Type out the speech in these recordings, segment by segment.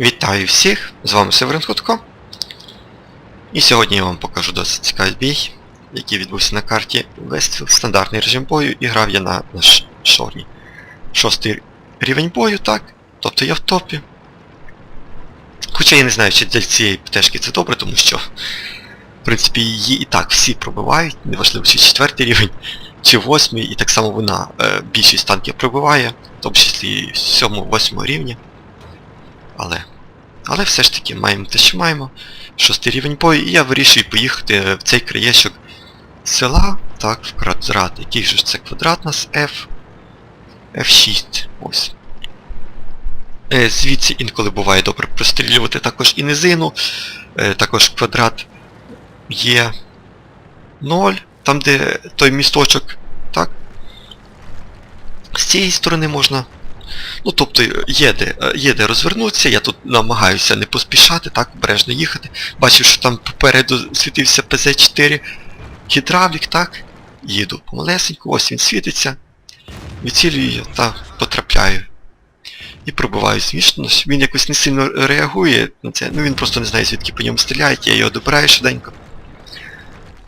Вітаю всіх! З вами Северин Хутко. І сьогодні я вам покажу досить цікавий бій, який відбувся на карті Вестфілд. Стандартний режим бою і грав я на, на шорні. Шостий рівень бою, так. Тобто я в топі. Хоча я не знаю, чи для цієї птешки це добре, тому що, в принципі, її і так всі пробивають, неважливо, чи четвертий рівень, чи восьмий, і так само вона е, більшість танків пробиває, в тому числі сьомого-восьмого рівня. Але. Але все ж таки маємо те, що маємо. Шостий рівень бою, і я вирішую поїхати в цей краєшок села, так, в квадрат. Який же ж це квадрат у нас F. F6. Ось. Е, Звідси інколи буває добре прострілювати також і низину. Е, Також квадрат є 0, там де той місточок, так? З цієї сторони можна Ну, тобто є де, є де розвернутися, я тут намагаюся не поспішати, так, обережно їхати. Бачив, що там попереду світився ПЗ-4 гідравлік, так. Їду помалесенько, ось він світиться. Відцілюю та потрапляю. І пробиваю смішно. Він якось не сильно реагує на це. Ну він просто не знає, звідки по ньому стріляють, я його добираю швиденько.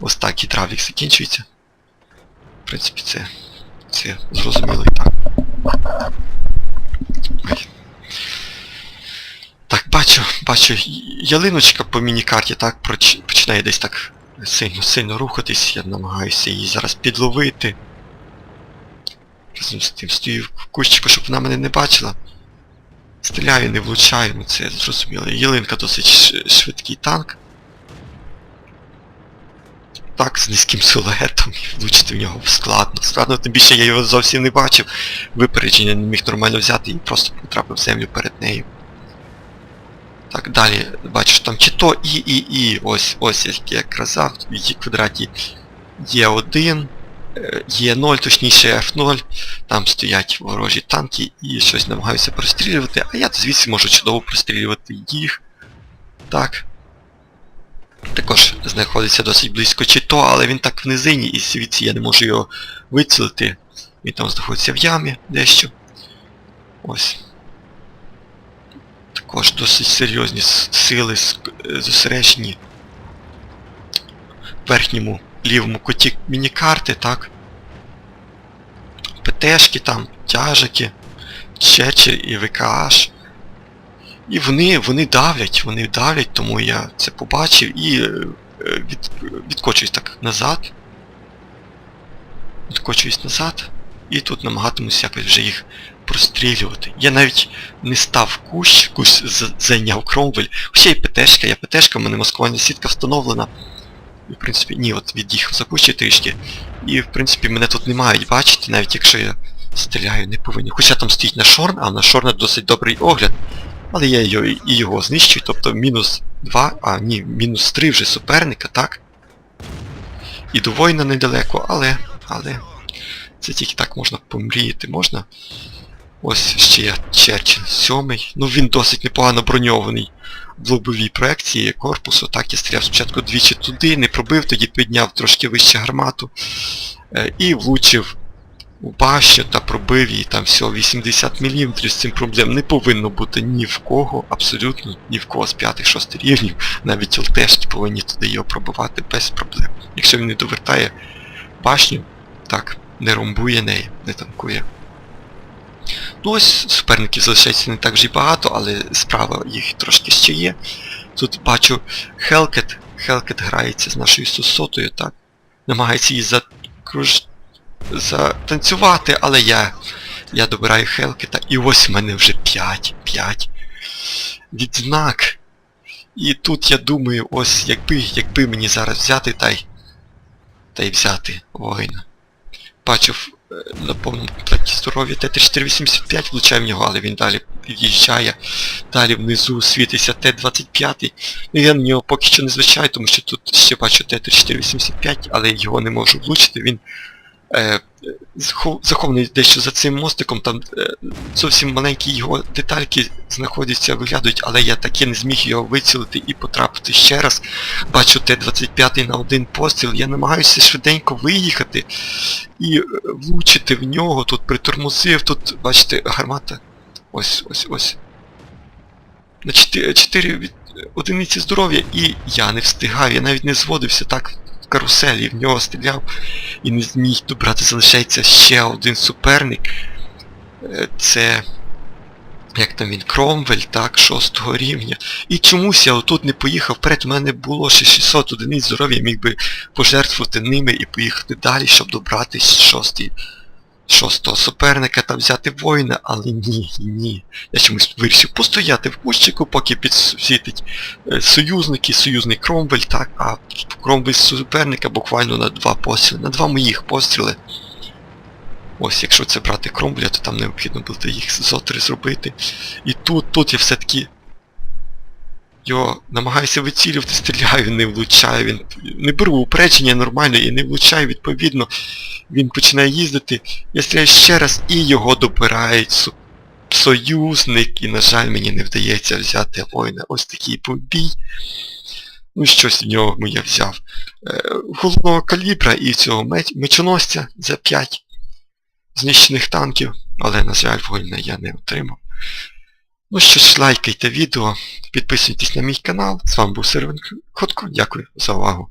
Ось так гідравлік закінчується. В принципі, це, це зрозуміло і так. Так, бачу, бачу, ялиночка по міні-карті так починає десь так сильно сильно рухатись, я намагаюся її зараз підловити. Разом з тим стою в кущику, щоб вона мене не бачила. Стріляю, не влучаю, ну це зрозуміло. Ялинка досить швидкий танк. Так, з низьким силуетом, і влучити в нього складно. Складно, тим більше я його зовсім не бачив. Випередження не міг нормально взяти і просто потрапив в землю перед нею. Так, далі, бачиш, там чи то І, І, І, ось, ось, як я казав, в її квадраті є 1 є 0, точніше F0, там стоять ворожі танки і щось намагаюся прострілювати, а я звідси можу чудово прострілювати їх. Так. Також знаходиться досить близько Чито, але він так в низині, і звідси я не можу його вицілити. Він там знаходиться в ямі дещо. Ось. Також досить серйозні сили е, зосереджені в верхньому лівому куті мінікарти, так? ПТшки там, тяжики, Чечер і ВКH. І вони, вони давлять, вони давлять, тому я це побачив і е, від, відкочуюсь так назад. Відкочуюсь назад. І тут намагатимусь якось вже їх прострілювати. Я навіть не став кущ, кущ зайняв Кромвель. Хоча і ПТшка, я ПТшка, в мене маскувальна сітка встановлена. І в принципі, ні, от від'їхав за кущі трішки. І в принципі мене тут не мають бачити, навіть якщо я стріляю, не повинні. Хоча там стоїть на Шорн, а на Шорна досить добрий огляд. Але я його, і його знищую, тобто мінус 2, а ні, мінус 3 вже суперника, так? І до воїна недалеко, але, але... Це тільки так можна помріяти, можна. Ось ще є Черчин 7. Ну він досить непогано броньований в лобовій проекції корпусу. Так, я стріляв спочатку двічі туди, не пробив, тоді підняв трошки вище гармату. Е, і влучив у башню та пробив її там всього 80 мм, з цим проблем не повинно бути ні в кого, абсолютно ні в кого з 5-6 рівнів, навіть ЛТшки повинні туди його пробивати без проблем. Якщо він не довертає башню, так, не ромбує неї, не танкує. Ну ось суперників залишається не так вже й багато, але справа їх трошки ще є. Тут бачу Хелкет. Хелкет грається з нашою сусотою, так. Намагається її закруж... затанцювати, але я. Я добираю Хелкета. І ось в мене вже 5. 5. Відзнак. І тут я думаю, ось якби, якби мені зараз взяти та й. Та й взяти воїна. Бачив е, на повному комплекті здоров'я Т-3485, влучаю в нього, але він далі під'їжджає. Далі внизу світиться Т-25. Ну я на нього поки що не звичаю, тому що тут ще бачу Т-3485, але його не можу влучити. Він е, захований дещо за цим мостиком, там е, зовсім маленькі його детальки знаходяться, виглядають, але я таки не зміг його вицілити і потрапити ще раз. Бачу Т-25 на один постріл, я намагаюся швиденько виїхати і е, влучити в нього, тут притормозив, тут, бачите, гармата. Ось, ось, ось. на 4, 4 одиниці здоров'я і я не встигав, я навіть не зводився так каруселі, в нього стріляв і не зміг добрати. Залишається ще один суперник. Е, Це. Як там він, Кромвель, так, шостого рівня. І чомусь я отут не поїхав вперед, у мене було ще 600 одиниць здоров'я, я міг би пожертвувати ними і поїхати далі, щоб добратись шостий, шостого суперника та взяти воїна, але ні, ні. Я чомусь вирішив постояти в кущику, поки підсвітить е, союзники, союзний Кромвель, так, а Кромвель суперника буквально на два постріли, на два моїх постріли. Ось, якщо це брати Кромвеля, то там необхідно буде їх зо три зробити. І тут, тут я все-таки його намагаюся вицілювати, стріляю, не влучаю, він не беру упередження нормально і не влучаю, відповідно, він починає їздити, я стріляю ще раз і його добирають со- союзник, і, на жаль, мені не вдається взяти воїна. Ось такий побій. Ну, щось в нього я взяв. Е, головного калібра і цього меч- мечоносця за 5 знищених танків, але, на жаль, воїна я не отримав. Ну що ж, лайкайте відео, підписуйтесь на мій канал. З вами був Сервен Хотко, дякую за увагу.